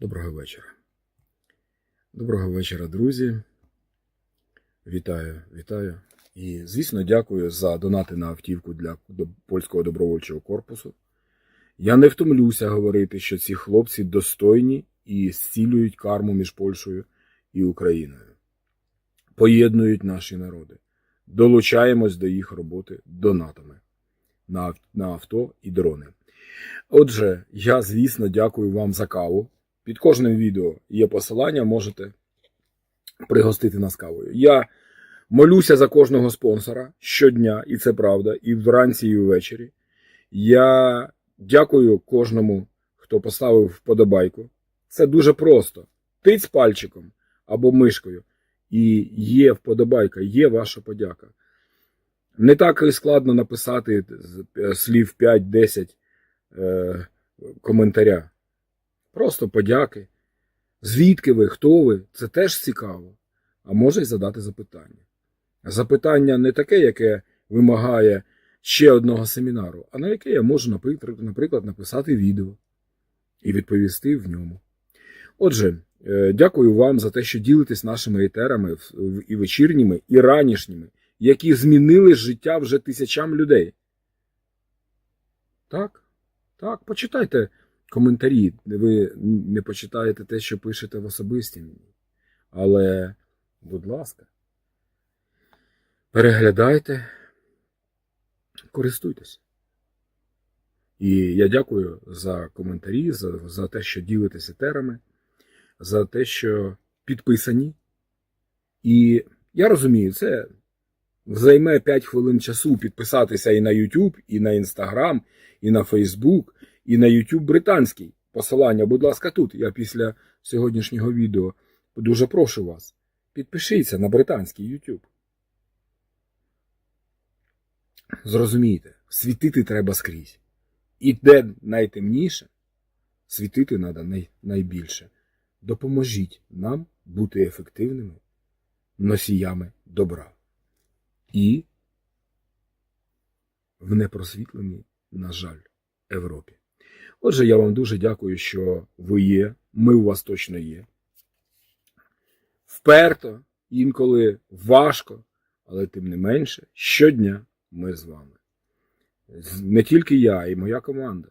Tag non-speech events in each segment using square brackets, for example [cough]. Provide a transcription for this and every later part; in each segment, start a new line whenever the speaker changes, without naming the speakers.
Доброго вечора. Доброго вечора, друзі. Вітаю, вітаю. І, звісно, дякую за донати на автівку для польського добровольчого корпусу. Я не втомлюся говорити, що ці хлопці достойні і зцілюють карму між Польщею і Україною. Поєднують наші народи. Долучаємось до їх роботи донатами на авто і дрони. Отже, я, звісно, дякую вам за каву. Під кожним відео є посилання, можете пригостити нас кавою. Я молюся за кожного спонсора щодня, і це правда, і вранці, і ввечері. Я дякую кожному, хто поставив вподобайку. Це дуже просто. Тиць пальчиком або мишкою, і є вподобайка, є ваша подяка. Не так і складно написати е, слів 5-10 е, коментаря. Просто подяки. Звідки ви, хто ви? Це теж цікаво. А може й задати запитання. Запитання не таке, яке вимагає ще одного семінару, а на яке я можу, наприклад, написати відео і відповісти в ньому. Отже, е, дякую вам за те, що ділитесь нашими етерами і вечірніми, і ранішніми, які змінили життя вже тисячам людей. Так, так, почитайте коментарі. Ви не почитаєте те, що пишете в особисті. Але, будь ласка, переглядайте, користуйтесь. І я дякую за коментарі, за, за те, що ділитеся терами, за те, що підписані. І я розумію, це займе 5 хвилин часу підписатися і на YouTube, і на Instagram, і на Facebook, і на YouTube британський. Посилання, будь ласка, тут. Я після сьогоднішнього відео дуже прошу вас. Підпишіться на британський YouTube. Зрозумійте, світити треба скрізь. І де найтемніше, світити треба най, найбільше. Допоможіть нам бути ефективними носіями добра. І в непросвітленій, на жаль, Європі. Отже, я вам дуже дякую, що ви є. Ми у вас точно є. Вперто, інколи важко, але тим не менше, щодня ми з вами. Не тільки я, і моя команда.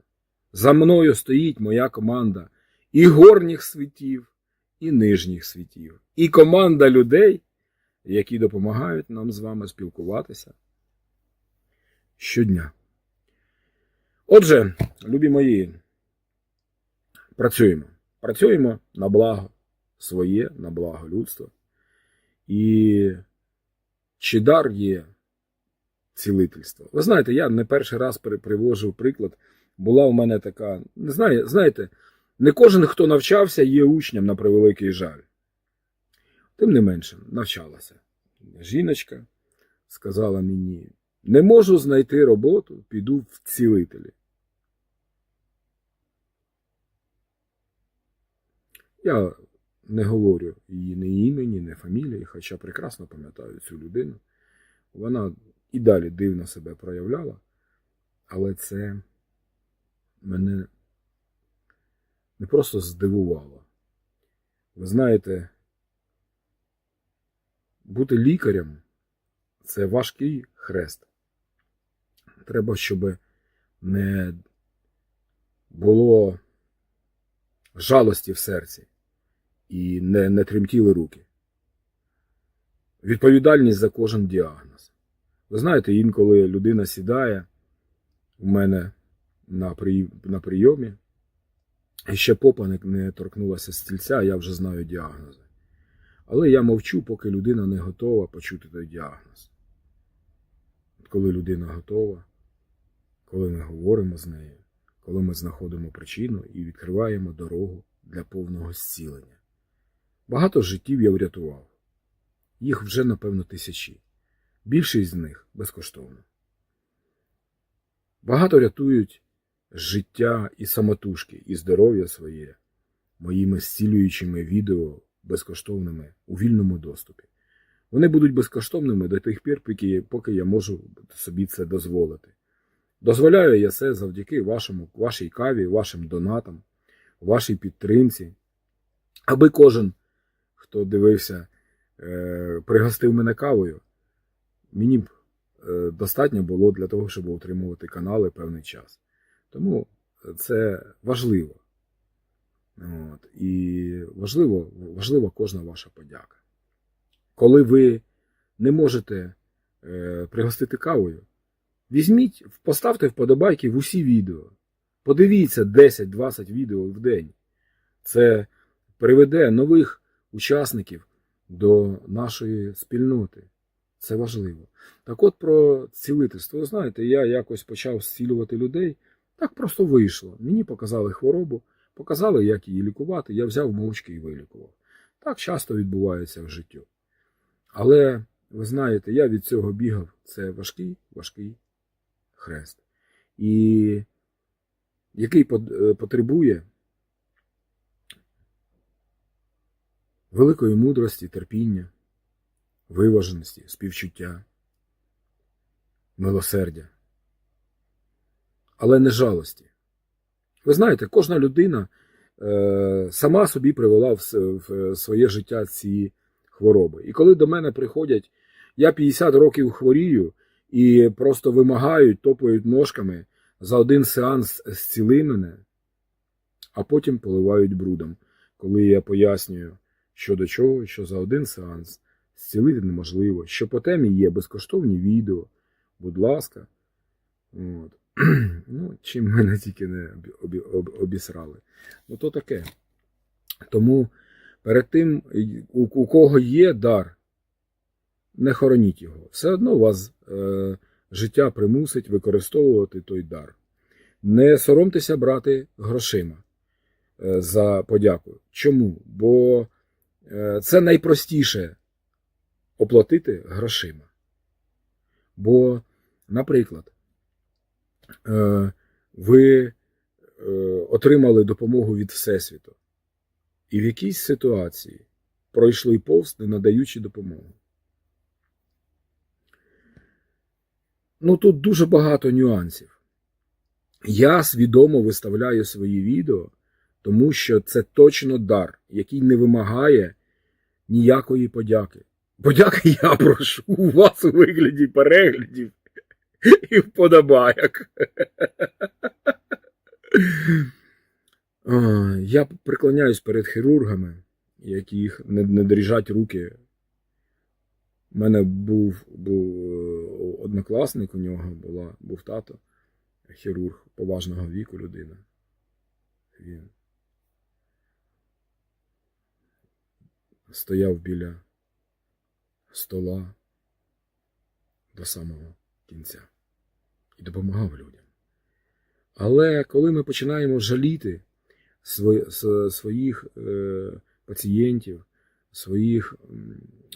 За мною стоїть моя команда і горніх світів, і нижніх світів, і команда людей, які допомагають нам з вами спілкуватися щодня. Отже, любі мої, працюємо. Працюємо на благо своє, на благо людства. І чи дар є цілительство? Ви знаєте, я не перший раз привожу приклад. Була у мене така, не знаю, знаєте, не кожен, хто навчався, є учнем на превеликий жаль. Тим не менше, навчалася. Жіночка сказала мені: не можу знайти роботу, піду в цілителі. Я не говорю її ні імені, ні фамілії, хоча прекрасно пам'ятаю цю людину. Вона і далі дивно себе проявляла, але це мене не просто здивувало. Ви знаєте, бути лікарем це важкий хрест. Треба, щоб не було жалості в серці і не, не тремтіли руки. Відповідальність за кожен діагноз. Ви знаєте, інколи людина сідає у мене на, на прийомі, і ще попа не, не торкнулася стільця, я вже знаю діагнози. Але я мовчу, поки людина не готова почути той діагноз. Коли людина готова, коли ми говоримо з нею, коли ми знаходимо причину і відкриваємо дорогу для повного зцілення. Багато життів я врятував. Їх вже, напевно, тисячі. Більшість з них безкоштовно. Багато рятують життя і самотужки, і здоров'я своє моїми зцілюючими відео безкоштовними у вільному доступі. Вони будуть безкоштовними до тих пір, поки, я можу собі це дозволити. Дозволяю я це завдяки вашому, вашій каві, вашим донатам, вашій підтримці Аби кожен, хто дивився, е, пригостив мене кавою, мені б е, достатньо було для того, щоб утримувати канали певний час. Тому це важливо. От. І важливо, важлива кожна ваша подяка. Коли ви не можете е, пригостити кавою, візьміть, поставте вподобайки в усі відео. Подивіться 10-20 відео в день. Це приведе нових учасників до нашої спільноти. Це важливо. Так от про цілительство. Ви знаєте, я якось почав зцілювати людей. Так просто вийшло. Мені показали хворобу, показали, як її лікувати. Я взяв мовчки і вилікував. Так часто відбувається в житті. Але ви знаєте, я від цього бігав. Це важкий, важкий хрест. І який е, потребує великої мудрості, терпіння, виваженості, співчуття, милосердя, але не жалості. Ви знаєте, кожна людина е, сама собі привела в своє життя ці хвороби. І коли до мене приходять, я 50 років хворію і просто вимагають, топають ножками за один сеанс зціли мене, а потім поливають брудом, коли я пояснюю, що до чого, що за один сеанс зцілити неможливо, що по темі є безкоштовні відео, будь ласка. От. [clears throat] Ну, чим мене тільки не обі- обі- об- обісрали. Ну, то таке. Тому перед тим, у кого є дар, не хороніть його. Все одно вас е, життя примусить використовувати той дар. Не соромтеся брати грошима е, за подяку. Чому? Бо е, це найпростіше оплатити грошима. Бо, наприклад, е, ви е, отримали допомогу від Всесвіту і в якійсь ситуації пройшли повз, не надаючи допомогу. Ну тут дуже багато нюансів. Я свідомо виставляю свої відео, тому що це точно дар, який не вимагає ніякої подяки. Подяки я прошу у вас у вигляді переглядів і вподобайок. Я приклоняюсь перед хірургами, яких не дріжать руки. У мене був, був е, однокласник, у нього була, був тато, хірург поважного віку людина. Він стояв біля стола до самого кінця і допомагав людям. Але коли ми починаємо жаліти своїх е, пацієнтів, своїх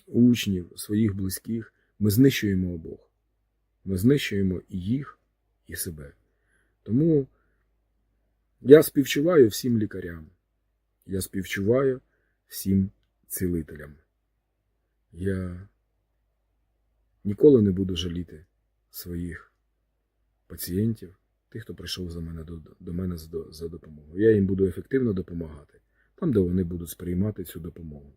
учнів, своїх близьких, ми знищуємо обох. Ми знищуємо і їх, і себе. Тому я співчуваю всім лікарям, я співчуваю всім цілителям. Я ніколи не буду жаліти своїх пацієнтів, тих, хто прийшов за мене до, до мене за допомогою. Я їм буду ефективно допомагати, там, де вони будуть сприймати цю допомогу.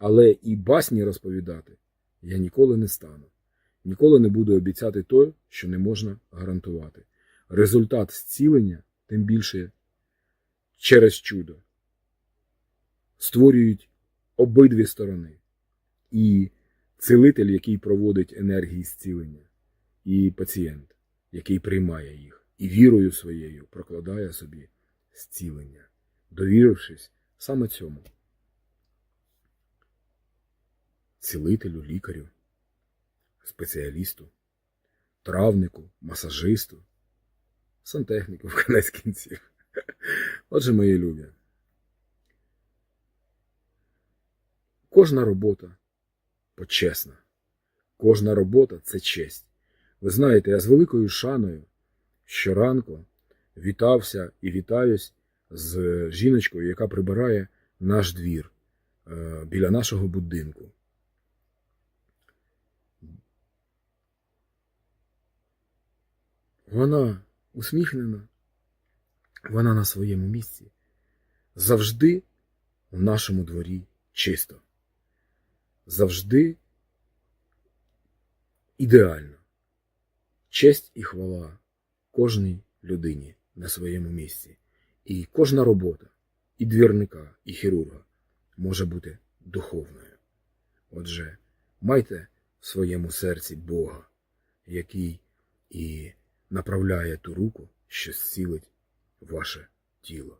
Але і басні розповідати я ніколи не стану. Ніколи не буду обіцяти то, що не можна гарантувати. Результат зцілення, тим більше через чудо, створюють обидві сторони. І цілитель, який проводить енергії зцілення, і пацієнт, який приймає їх, і вірою своєю прокладає собі зцілення, довірившись саме цьому. Цілителю, лікарю, спеціалісту, травнику, масажисту, сантехніку [laughs] в кінець кінців. Отже, мої любі. Кожна робота почесна. Кожна робота це честь. Ви знаєте, я з великою шаною щоранку вітався і вітаюсь з жіночкою, яка прибирає наш двір е, біля нашого будинку. Вона усміхнена, вона на своєму місці. Завжди в нашому дворі чисто. Завжди ідеально. Честь і хвала кожній людині на своєму місці. І кожна робота, і двірника, і хірурга може бути духовною. Отже, майте в своєму серці Бога, який і направляє ту руку, що зцілить ваше тіло.